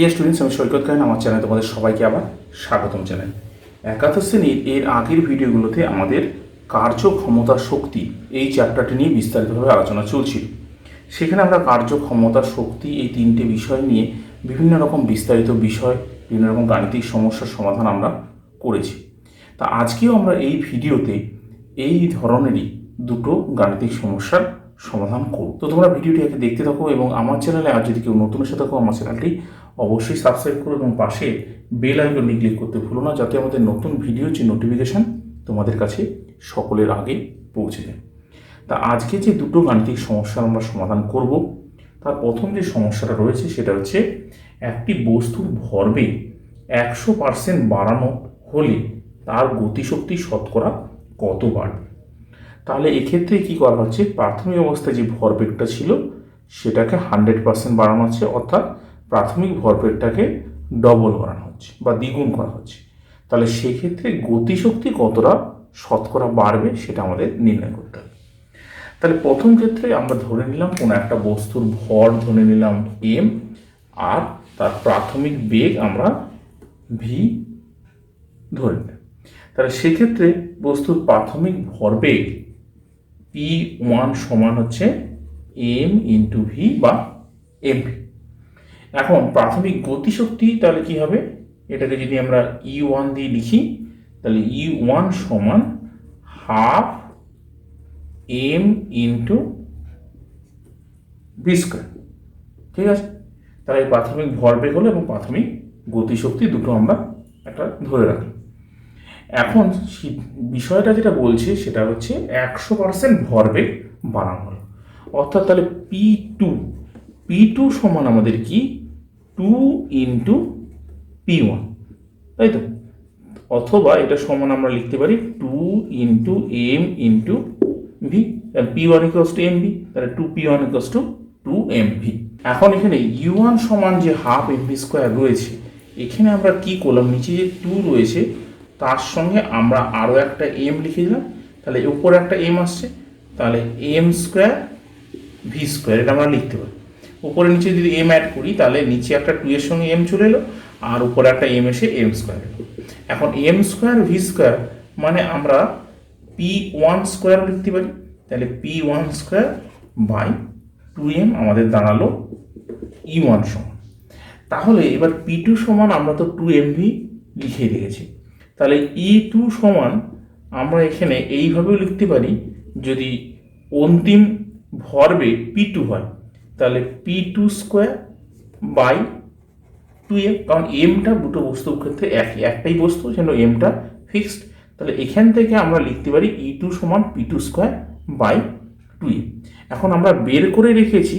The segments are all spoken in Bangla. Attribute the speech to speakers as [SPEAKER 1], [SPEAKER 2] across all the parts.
[SPEAKER 1] ডিয়ার স্টুডেন্টস আমি সৈকত খান, আমার চ্যানেলে তোমাদের সবাইকে আবার স্বাগতম জানাই। একাদশ শ্রেণির এর আগের ভিডিওগুলোতে আমাদের কার্যক্ষমতা শক্তি এই চ্যাপ্টারটি নিয়ে বিস্তারিতভাবে আলোচনা চলছিল। সেখানে আমরা কার্যক্ষমতা শক্তি এই তিনটে বিষয় নিয়ে বিভিন্ন রকম বিস্তারিত বিষয়, বিভিন্ন রকম গাণিতিক সমস্যার সমাধান আমরা করেছি। তা আজকেও আমরা এই ভিডিওতে এই ধরনেরই দুটো গাণিতিক সমস্যার সমাধান করব তো তোমরা ভিডিওটি আগে দেখতে থাকো এবং আমার চ্যানেলে আর যদি কেউ নতুন এসে থাকো, আমার চ্যানেলটি অবশ্যই সাবস্ক্রাইব করো এবং পাশে বেল আইকনটি ক্লিক করতে ভুলো না যাতে আমাদের নতুন ভিডিও যে নোটিফিকেশান তোমাদের কাছে সকলের আগে পৌঁছে যায়। তা আজকে যে দুটো গাণিতিক সমস্যার আমরা সমাধান করব, তার প্রথম যে সমস্যাটা রয়েছে সেটা হচ্ছে একটি বস্তুর ভরবেগ একশো পার্সেন্ট বাড়ানো হলে তার গতিশক্তি শতকরা কত বাড়বে? তাহলে এক্ষেত্রে কি করা হচ্ছে? প্রাথমিক অবস্থায় যে ভরবেগটা ছিল, সেটাকে হান্ড্রেড পার্সেন্ট বাড়ানো হচ্ছে, অর্থাৎ প্রাথমিক ভরবেগটাকে ডবল বাড়ানো হচ্ছে বা দ্বিগুণ করা হচ্ছে। তাহলে সেক্ষেত্রে গতিশক্তি কতটা শতকরা বাড়বে সেটা আমাদের নির্ণয় করতে হবে। তাহলে প্রথম ক্ষেত্রে আমরা ধরে নিলাম কোনো একটা বস্তুর ভর ধরে নিলাম এম আর তার প্রাথমিক বেগ আমরা ভি ধরে নিলাম। তাহলে সেক্ষেত্রে বস্তুর প্রাথমিক ভরবেগ পি ওয়ান সমান হচ্ছে এম ইন্টু ভি বা এম এখন প্রাথমিক গতিশক্তি তাহলে কি হবে? এটাকে যদি আমরা ই ওয়ান দিয়ে লিখি, তাহলে ই ওয়ান সমান half M into V square ঠিক আছে? তাহলে প্রাথমিক ভরবেগ হলো এবং প্রাথমিক গতিশক্তি দুটো আমরা একটা ধরে রাখলাম। এখন বিষয়টা যেটা বলছে সেটা হচ্ছে একশো পার্সেন্ট ভরবেগ বাড়ানো হলো অর্থাৎ তাহলে পি টু পি টু সমান আমাদের কি? টু ইন্টু পি ওয়ান তাই তো? অথবা এটা সমান আমরা লিখতে পারি two into M into V P one equals two M V তাহলে two P one equals two two M V এখন এখানে ইউ ওয়ান সমান যে হাফ এম ভি স্কোয়ার রয়েছে, এখানে আমরা কি করলাম? নিচে যে টু রয়েছে তার সঙ্গে আমরা আরও একটা এম লিখে দিলাম। তাহলে উপরে একটা এম আসছে। তাহলে এম স্কোয়ার ভি স্কোয়ার এটা আমরা লিখতে পারি। উপরে নিচে যদি এম অ্যাড করি, তাহলে নিচে একটা টু এর সঙ্গে এম চলে এলো, আর উপরে একটা এম এসে এম স্কোয়ার এখন এম স্কোয়ার ভি স্কোয়ার মানে আমরা পি ওয়ান স্কোয়ার লিখতে পারি। তাহলে P one square by two M আমাদের দাঁড়াল ই ওয়ান সমান। তাহলে এবার পি টু সমান আমরা তো টু এম ভি লিখে রেখেছি তাহলে ই টু সমান আমরা এখানে এইভাবেও লিখতে পারি যদি অন্তিম ভরবে পি টু হয়, তাহলে P two square by two M কারণ এমটা দুটো বস্তুর ক্ষেত্রে একই, একটাই বস্তু যেন এমটা ফিক্সড তাহলে এখান থেকে আমরা লিখতে পারি ই টু সমান P two square by two M এখন আমরা বের করে রেখেছি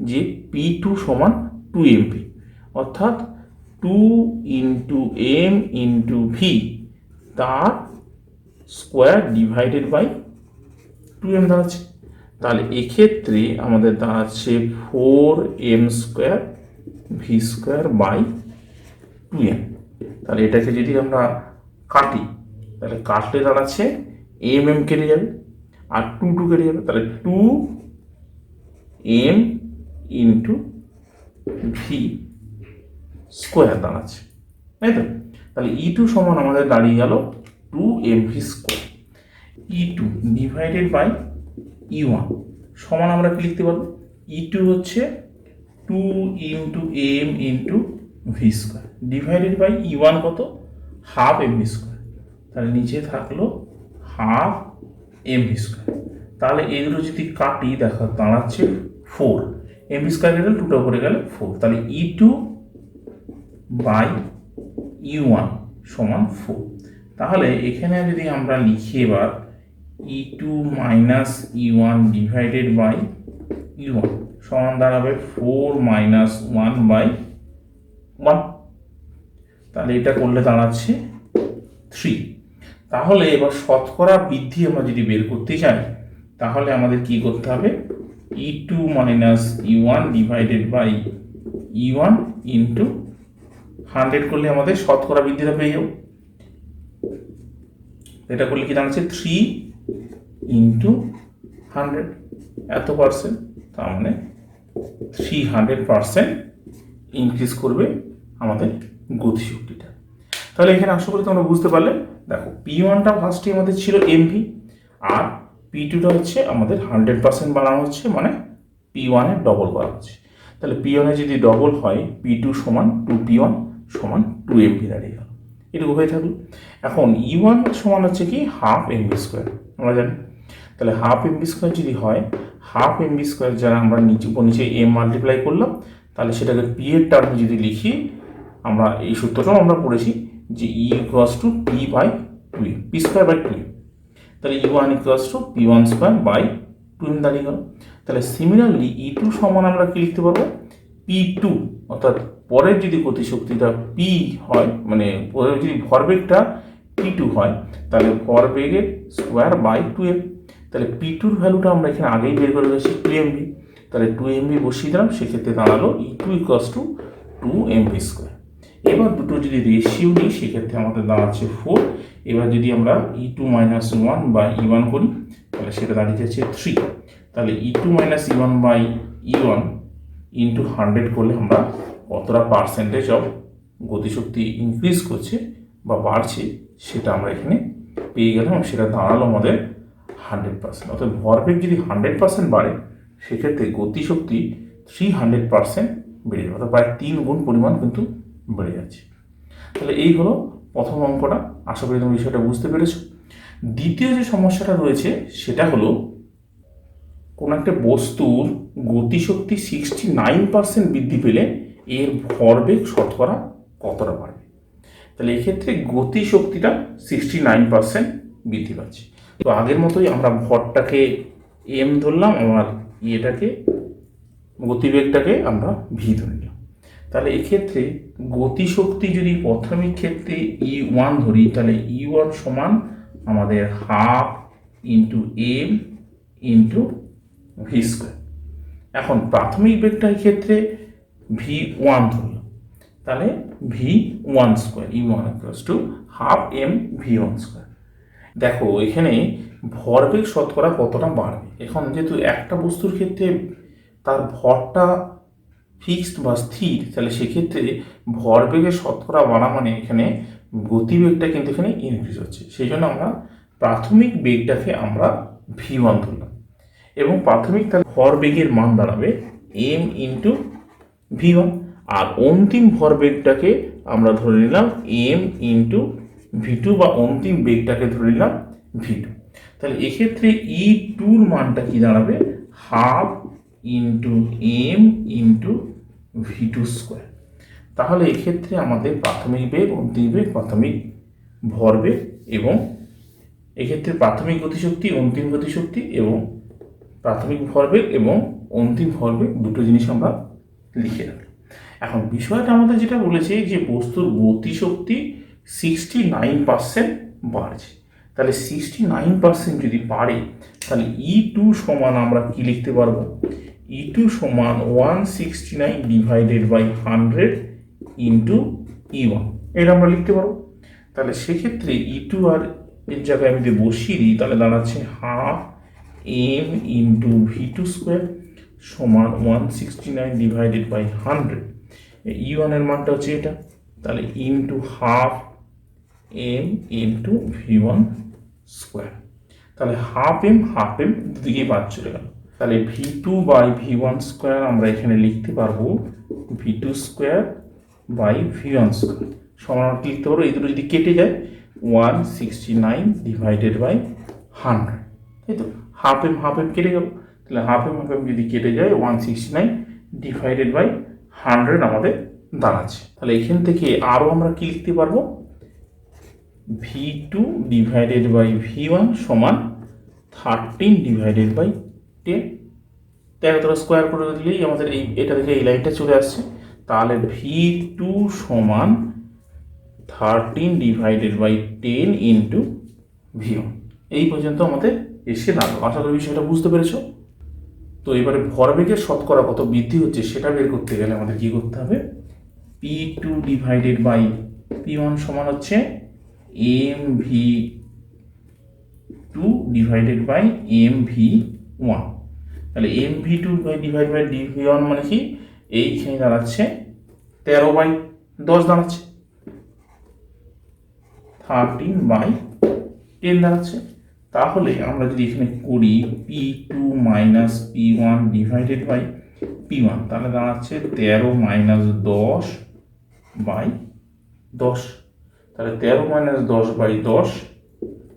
[SPEAKER 1] যে পি টু সমান টু এম পি অর্থাৎ two into M into V তার square divided by two M দাঁড়াচ্ছে। তাহলে এক্ষেত্রে আমাদের দাঁড়াচ্ছে four M square V square by two M তাহলে এটাকে যদি আমরা কাটি, তাহলে কাটলে দাঁড়াচ্ছে এম এম কেটে যাবে আর টু টু কেটে যাবে। তাহলে two M into V square দাঁড়াচ্ছে, তাই তো? তাহলে ই টু সমান আমাদের দাঁড়িয়ে গেল two M V square E two divided by E one সমান আমরা কি লিখতে পারব? ই টু হচ্ছে two into M into V square divided by E one কত? হাফ এম ভি স্কোয়ার তাহলে নিচে থাকল হাফ এম ভি স্কোয়ার তাহলে এগুলো যদি কাটি, দেখা দাঁড়াচ্ছে ফোর এম ভি স্কোয়ার গেলে টুটা করে গেলে ফোর তাহলে E two by E one সমান ফোর তাহলে এখানে যদি আমরা লিখি এবার E two minus E one divided by E one সমান দাঁড়াবে four minus one by one তাহলে এটা করলে দাঁড়াচ্ছে থ্রি তাহলে এবার শতকরা বৃদ্ধি আমরা যদি বের করতে চাই, তাহলে আমাদের কি করতে হবে? E two minus E one divided by E one into hundred করলে আমাদের শতকরা বৃদ্ধিটা পেয়ে যাব। এটা করলে কি দাঁড়াচ্ছে থ্রি ইন্টু হান্ড্রেড। এত পার্সেন্ট? তার মানে থ্রি হান্ড্রেড পার্সেন্ট ইনক্রিজ করবে আমাদের গতিশক্তিটা। তাহলে এখানে আশা করি তোমরা বুঝতে পারলে। দেখো পি ওয়ানটা ফার্স্টে আমাদের ছিল এমভি আর পি টুটা হচ্ছে আমাদের হান্ড্রেড পার্সেন্ট বানানো হচ্ছে মানে পি ওয়ানের ডবল করা হচ্ছে। তাহলে পি ওয়ানে যদি ডবল হয় পি টু সমান টু পি ওয়ান সমান টু এমভি দাঁড়িয়ে গেল। এটুকু হয়ে থাকল। এখন ই ওয়ান সমান হচ্ছে কি হাফ এমবি স্কোয়ার আমরা জানি। তাহলে হাফ এমবি স্কোয়ার যদি হয় হাফ এমবি স্কোয়ার যারা আমরা নিচে, উপর নিচে এম মাল্টিপ্লাই করলাম, তাহলে সেটাকে পি এর টার্মে যদি লিখি, আমরা এই সূত্রটাও আমরা পড়েছি যে E equals two P by two M P square by two M তাহলে E one equals two P one square by two M দাঁড়িয়ে গেল। তাহলে সিমিলারলি ই টু সমান আমরা কি লিখতে পারব? পি টু অর্থাৎ পরের যদি গতিশক্তিটা পি হয় মানে পরের যদি ভরবেগটা পি টু হয়, তাহলে ভরবেগের স্কোয়ার বাই টু এম তাহলে পি টুর ভ্যালুটা আমরা এখানে আগেই বের করে গেছি টু এমবি তাহলে টু এমবি বসিয়ে দিলাম, সেক্ষেত্রে দাঁড়াল E two equals two two M V square এবার দুটো যদি রেশিও নিই, সেক্ষেত্রে আমাদের দাঁড়াচ্ছে ফোর এবার যদি আমরা ই টু মাইনাস ওয়ান বা ই ওয়ান করি, তাহলে সেটা দাঁড়িয়ে যাচ্ছে থ্রি তাহলে E two minus E one by E one into hundred করলে আমরা কতটা পার্সেন্টেজ অফ গতিশক্তি ইনক্রিজ করছে বা বাড়ছে সেটা আমরা এখানে পেয়ে গেলাম এবং সেটা দাঁড়াল আমাদের হান্ড্রেড পার্সেন্ট অর্থাৎ ভরবেগ যদি হান্ড্রেড পার্সেন্ট বাড়ে, সেক্ষেত্রে গতিশক্তি থ্রি হান্ড্রেড পার্সেন্ট বেড়ে যাবে। অর্থাৎ প্রায় তিন গুণ পরিমাণ কিন্তু বেড়ে যাচ্ছে। তাহলে এই হলো প্রথম অঙ্কটা। আশা করি তুমি বিষয়টা বুঝতে পেরেছ। দ্বিতীয় যে সমস্যাটা রয়েছে, সেটা হলো কোনো একটা বস্তুর গতিশক্তি সিক্সটি নাইন পার্সেন্ট বৃদ্ধি পেলে এর ভরবেগ শতকরা কতটা বাড়বে? তাহলে এক্ষেত্রে গতিশক্তিটা সিক্সটি নাইন পার্সেন্ট বৃদ্ধি পাচ্ছে। তো আগের মতোই আমরা ভরটাকে এম ধরলাম, আমার ইয়েটাকে, গতিবেগটাকে আমরা ভি ধরে নিলাম। তাহলে এক্ষেত্রে গতিশক্তি যদি প্রাথমিক ক্ষেত্রে ই ওয়ান ধরি, তাহলে ই ওয়ান সমান আমাদের half into M into V square এখন প্রাথমিক বেগটার ক্ষেত্রে ভি ওয়ান ধরলাম। তাহলে V one square E one equals two half M V one square দেখো, এখানে ভরবেগ শতকরা কতটা বাড়বে? এখন যেহেতু একটা বস্তুর ক্ষেত্রে তার ভরটা ফিক্সড বা স্থির, তাহলে সেক্ষেত্রে ভরবেগের শতকরা বাড়া মানে এখানে গতিবেগটা কিন্তু এখানে ইনক্রিজ হচ্ছে। সেই জন্য আমরা প্রাথমিক বেগটাকে আমরা ভি ওয়ান ধরলাম। এবং প্রাথমিক তার ভরবেগের মান দাঁড়াবে এম ইন্টু ভি ওয়ান আর অন্তিম ভরবেগটাকে আমরা ধরে নিলাম এম ইন্টু ভি টু বা অন্তিম বেগটাকে ধরে নিলাম ভি টু তাহলে এক্ষেত্রে ই টুর মানটা কি দাঁড়াবে? Half into M into V two square তাহলে এক্ষেত্রে আমাদের প্রাথমিক বেগ, অন্তিম বেগ, প্রাথমিক ভরবেগ এবং এক্ষেত্রে প্রাথমিক গতিশক্তি, অন্তিম গতিশক্তি এবং প্রাথমিক ভরবেগ এবং অন্তিম ভরবেগ দুটো জিনিস আমরা লিখে রাখি। এখন বিষয়টা আমাদের যেটা বলেছে যে বস্তুর গতিশক্তি সিক্সটি নাইন পার্সেন্ট বাড়ছে। তাহলে সিক্সটি নাইন পার্সেন্ট যদি বাড়ে, তাহলে ই টু সমান আমরা কি লিখতে পারব? ই টু সমান one sixty nine divided by hundred into E one এটা আমরা লিখতে পারব। তাহলে সেক্ষেত্রে ই টু আর এর জায়গায় আমি যদি বসিয়ে দিই, তাহলে দাঁড়াচ্ছে half M into V two square সমান one sixty nine divided by hundred E ওয়ানের মানটা হচ্ছে এটা। তাহলে into half M into V one square তাহলে হাফ এম হাফ এম দুদিকেই বাদ চলে গেল। তাহলে V two by V one square আমরা এখানে লিখতে পারব V two square by V one square সমান লিখতে পারব, এই দুটো যদি কেটে যায় one sixty nine divided by hundred তাই তো হাফ এম হাফ এম কেটে গেল। তাহলে হাফ এম হাফ এম যদি কেটে যায় one sixty nine divided by hundred আমাদের দাঁড়াচ্ছে। তাহলে এখান থেকে আরও আমরা কি লিখতে পারব? V two divided by V one সমান থার্টিন ডিভাইডেড বাই টেন তেরো স্কোয়ার করে দিলেই আমাদের এই, এটা থেকে এই লাইনটা চলে আসছে। তাহলে ভি টু সমান thirteen divided by ten into V one এই পর্যন্ত আমাদের এসে দাঁড়াল আশা করি বিষয়টা বুঝতে পেরেছ? তো এবারে ভরবেগের শতকরা কত বৃদ্ধি হচ্ছে সেটা বের করতে গেলে আমাদের কি করতে হবে? P two divided by P one সমান হচ্ছে M V two divided by M V one তাহলে M V two by divide by D V one মানে কি? এইখানে দাঁড়াচ্ছে তেরো বাই দশ দাঁড়াচ্ছে। থার্টিন বাই টেন দাঁড়াচ্ছে। তাহলে আমরা যদি এখানে করি P two minus P one divided by P one তাহলে দাঁড়াচ্ছে তেরো মাইনাস দশ বাই দশ। তাহলে তেরো মাইনাস দশ বাই দশ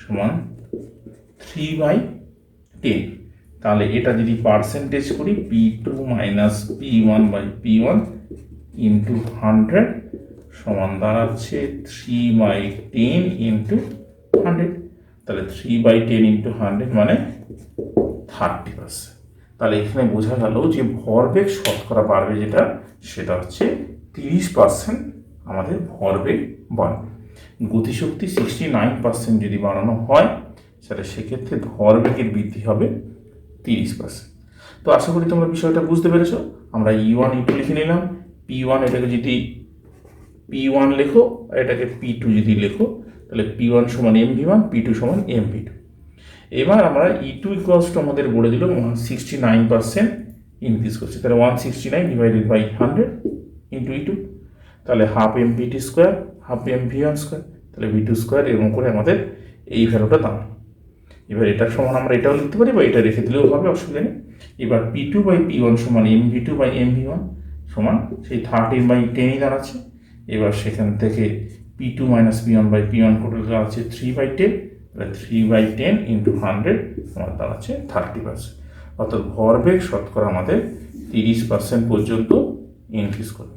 [SPEAKER 1] সমান থ্রি বাই টেন তাহলে এটা যদি পার্সেন্টেজ করি P two minus P one by P one into hundred সমান দাঁড়াচ্ছে three by ten into hundred তাহলে three by ten into hundred মানে থার্টি পার্সেন্ট তাহলে এখানে বোঝা গেল যে ভরবেগ শতকরা বাড়বে যেটা, সেটা হচ্ছে তিরিশ পার্সেন্ট আমাদের ভরবেগ বাড়বে। গতিশক্তি সিক্সটি নাইন পার্সেন্ট যদি বাড়ানো হয় সেটা সেক্ষেত্রে ভরবেগের বৃদ্ধি হবে তিরিশ পার্সেন্ট তো আশা করি তোমরা বিষয়টা বুঝতে পেরেছ। আমরা ই ওয়ান ই টু লিখে নিলাম। পি ওয়ান এটাকে যদি পি ওয়ান লেখো, এটাকে পি টু যদি লেখো তাহলে পি ওয়ান সমান M V one P two সমান এম ভি টু এবার আমরা ই টু ইকুয়ালস আমাদের বলে দিল one sixty nine percent increase করছে। তাহলে one sixty nine divided by hundred into E two তাহলে half M V T square half M V one square তাহলে ভি টু স্কোয়ার এরকম করে আমাদের এই ভ্যালুটা দাম এবার এটার সমান আমরা এটাও লিখতে পারি বা এটা রেখে দিলেও হবে, অসুবিধা নেই। এবার P two by P one সমান M V two by M V one সমান সেই থার্টিন বাই টেনই দাঁড়াচ্ছে। এবার সেখান থেকে P two minus P one by P one করে দাঁড়াচ্ছে থ্রি বাই টেন তাহলে three by ten into hundred আমার দাঁড়াচ্ছে থার্টি পার্সেন্ট অর্থাৎ ভরবেগ শতকরা আমাদের তিরিশ পার্সেন্ট পর্যন্ত ইনক্রিজ করবে।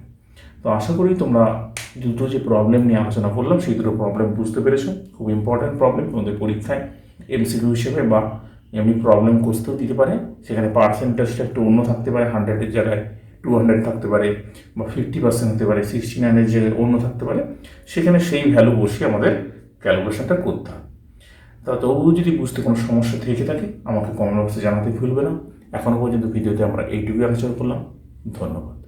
[SPEAKER 1] তো আশা করি তোমরা দুটো যে প্রবলেম নিয়ে আলোচনা করলাম, সেই দুটো প্রবলেম বুঝতে পেরেছ। খুব ইম্পর্ট্যান্ট প্রবলেম তোমাদের পরীক্ষায় এমসিকিউ হিসেবে বা এমনি প্রবলেম করতেও দিতে পারে। সেখানে পার্সেন্টেজটা একটু অন্য থাকতে পারে হান্ড্রেডের জায়গায়। টু হান্ড্রেড থাকতে পারে বা ফিফটি পার্সেন্ট হতে পারে সিক্সটি নাইনের জায়গায় অন্য থাকতে পারে, সেখানে সেই ভ্যালু বসিয়ে আমাদের ক্যালকুলেশনটা করতে হয়। তা তবুও যদি বুঝতে কোনো সমস্যা থেকে থাকে, আমাকে কমেন্ট বক্সে জানাতে ভুলবে না। এখনও পর্যন্ত ভিডিওতে আমরা এইটুকুই আলোচনা করলাম। ধন্যবাদ।